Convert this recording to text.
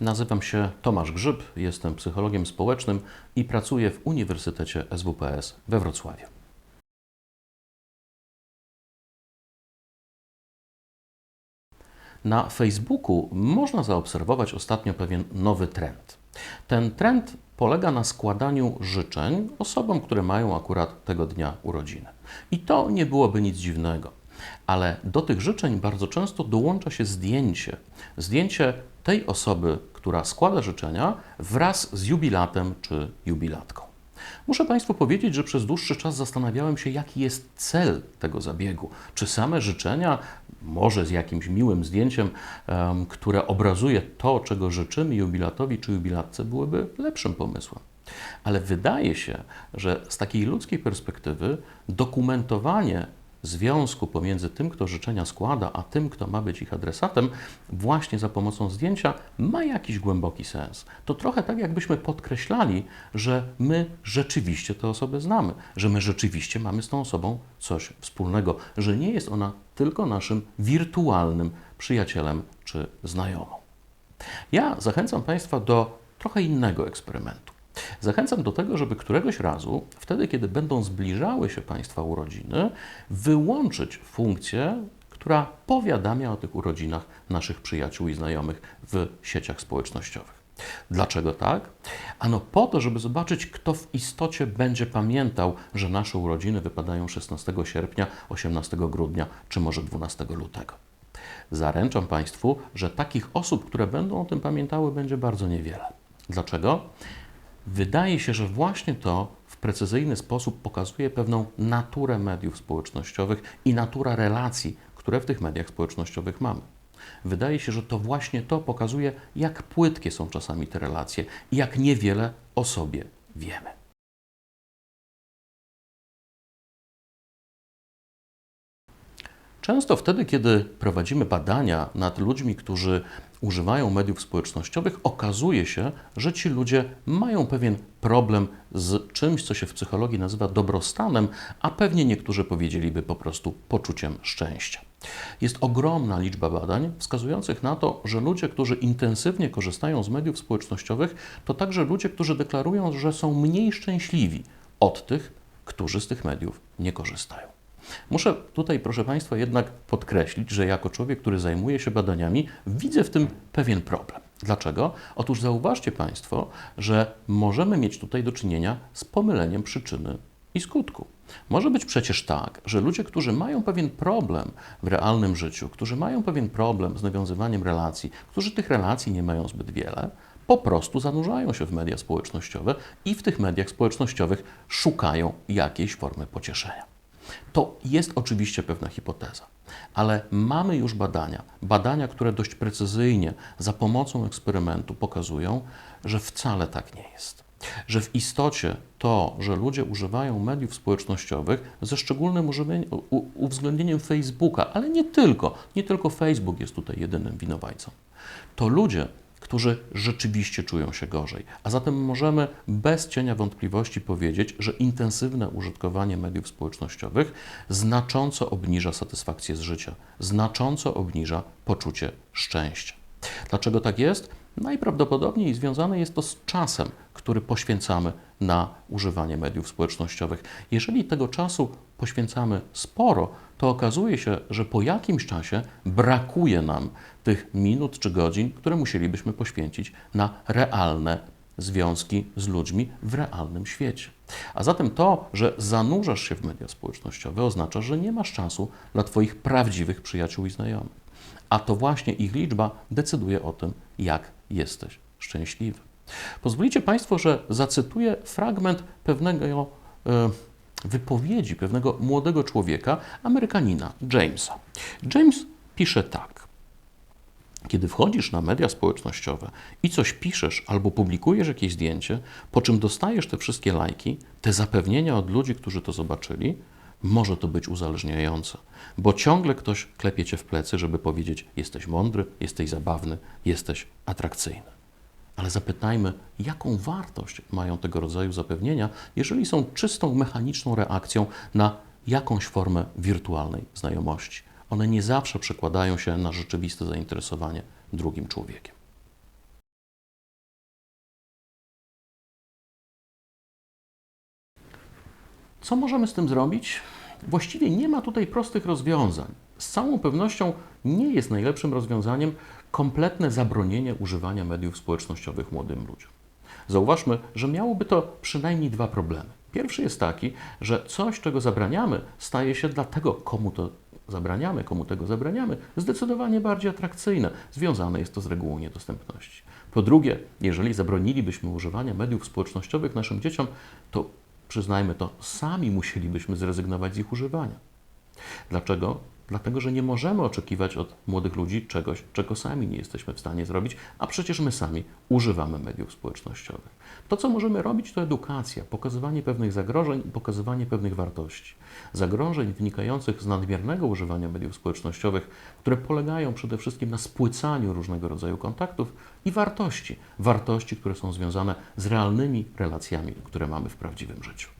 Nazywam się Tomasz Grzyb, jestem psychologiem społecznym i pracuję w Uniwersytecie SWPS we Wrocławiu. Na Facebooku można zaobserwować ostatnio pewien nowy trend. Ten trend polega na składaniu życzeń osobom, które mają akurat tego dnia urodziny. I to nie byłoby nic dziwnego. Ale do tych życzeń bardzo często dołącza się zdjęcie. Zdjęcie tej osoby, która składa życzenia wraz z jubilatem czy jubilatką. Muszę Państwu powiedzieć, że przez dłuższy czas zastanawiałem się, jaki jest cel tego zabiegu. Czy same życzenia, może z jakimś miłym zdjęciem, em, które obrazuje to, czego życzymy jubilatowi czy jubilatce, byłyby lepszym pomysłem. Ale wydaje się, że z takiej ludzkiej perspektywy dokumentowanie związku pomiędzy tym, kto życzenia składa, a tym, kto ma być ich adresatem, właśnie za pomocą zdjęcia, ma jakiś głęboki sens. To trochę tak, jakbyśmy podkreślali, że my rzeczywiście tę osobę znamy, że my rzeczywiście mamy z tą osobą coś wspólnego, że nie jest ona tylko naszym wirtualnym przyjacielem czy znajomą. Ja zachęcam Państwa do trochę innego eksperymentu. Zachęcam do tego, żeby któregoś razu, wtedy kiedy będą zbliżały się Państwa urodziny, wyłączyć funkcję, która powiadamia o tych urodzinach naszych przyjaciół i znajomych w sieciach społecznościowych. Dlaczego tak? Ano po to, żeby zobaczyć, kto w istocie będzie pamiętał, że nasze urodziny wypadają 16 sierpnia, 18 grudnia czy może 12 lutego. Zaręczam Państwu, że takich osób, które będą o tym pamiętały, będzie bardzo niewiele. Dlaczego? Wydaje się, że właśnie to w precyzyjny sposób pokazuje pewną naturę mediów społecznościowych i natura relacji, które w tych mediach społecznościowych mamy. Wydaje się, że to właśnie to pokazuje, jak płytkie są czasami te relacje i jak niewiele o sobie wiemy. Często wtedy, kiedy prowadzimy badania nad ludźmi, którzy używają mediów społecznościowych, okazuje się, że ci ludzie mają pewien problem z czymś, co się w psychologii nazywa dobrostanem, a pewnie niektórzy powiedzieliby po prostu poczuciem szczęścia. Jest ogromna liczba badań wskazujących na to, że ludzie, którzy intensywnie korzystają z mediów społecznościowych, to także ludzie, którzy deklarują, że są mniej szczęśliwi od tych, którzy z tych mediów nie korzystają. Muszę tutaj, proszę Państwa, jednak podkreślić, że jako człowiek, który zajmuje się badaniami, widzę w tym pewien problem. Dlaczego? Otóż zauważcie Państwo, że możemy mieć tutaj do czynienia z pomyleniem przyczyny i skutku. Może być przecież tak, że ludzie, którzy mają pewien problem w realnym życiu, którzy mają pewien problem z nawiązywaniem relacji, którzy tych relacji nie mają zbyt wiele, po prostu zanurzają się w media społecznościowe i w tych mediach społecznościowych szukają jakiejś formy pocieszenia. To jest oczywiście pewna hipoteza, ale mamy już badania, badania, które dość precyzyjnie za pomocą eksperymentu pokazują, że wcale tak nie jest. Że w istocie to, że ludzie używają mediów społecznościowych ze szczególnym uwzględnieniem Facebooka, ale nie tylko, nie tylko Facebook jest tutaj jedynym winowajcą, to ludzie, którzy rzeczywiście czują się gorzej. A zatem możemy bez cienia wątpliwości powiedzieć, że intensywne użytkowanie mediów społecznościowych znacząco obniża satysfakcję z życia, znacząco obniża poczucie szczęścia. Dlaczego tak jest? Najprawdopodobniej związane jest to z czasem, który poświęcamy na używanie mediów społecznościowych. Jeżeli tego czasu poświęcamy sporo, to okazuje się, że po jakimś czasie brakuje nam tych minut czy godzin, które musielibyśmy poświęcić na realne związki z ludźmi w realnym świecie. A zatem to, że zanurzasz się w media społecznościowe, oznacza, że nie masz czasu dla Twoich prawdziwych przyjaciół i znajomych. A to właśnie ich liczba decyduje o tym, jak jesteś szczęśliwy. Pozwolicie Państwo, że zacytuję fragment pewnego e, wypowiedzi pewnego młodego człowieka, Amerykanina, Jamesa. James pisze tak. Kiedy wchodzisz na media społecznościowe i coś piszesz albo publikujesz jakieś zdjęcie, po czym dostajesz te wszystkie lajki, te zapewnienia od ludzi, którzy to zobaczyli, może to być uzależniające, bo ciągle ktoś klepie cię w plecy, żeby powiedzieć: jesteś mądry, jesteś zabawny, jesteś atrakcyjny. Ale zapytajmy, jaką wartość mają tego rodzaju zapewnienia, jeżeli są czystą mechaniczną reakcją na jakąś formę wirtualnej znajomości. One nie zawsze przekładają się na rzeczywiste zainteresowanie drugim człowiekiem. Co możemy z tym zrobić? Właściwie nie ma tutaj prostych rozwiązań. Z całą pewnością nie jest najlepszym rozwiązaniem kompletne zabronienie używania mediów społecznościowych młodym ludziom. Zauważmy, że miałoby to przynajmniej dwa problemy. Pierwszy jest taki, że coś, czego zabraniamy, staje się dla tego, komu to zabraniamy, komu tego zabraniamy, zdecydowanie bardziej atrakcyjne. Związane jest to z regułą niedostępności. Po drugie, jeżeli zabronilibyśmy używania mediów społecznościowych naszym dzieciom, to przyznajmy to, sami musielibyśmy zrezygnować z ich używania. Dlaczego? Dlatego, że nie możemy oczekiwać od młodych ludzi czegoś, czego sami nie jesteśmy w stanie zrobić, a przecież my sami używamy mediów społecznościowych. To, co możemy robić, to edukacja, pokazywanie pewnych zagrożeń i pokazywanie pewnych wartości. Zagrożeń wynikających z nadmiernego używania mediów społecznościowych, które polegają przede wszystkim na spłycaniu różnego rodzaju kontaktów i wartości. Wartości, które są związane z realnymi relacjami, które mamy w prawdziwym życiu.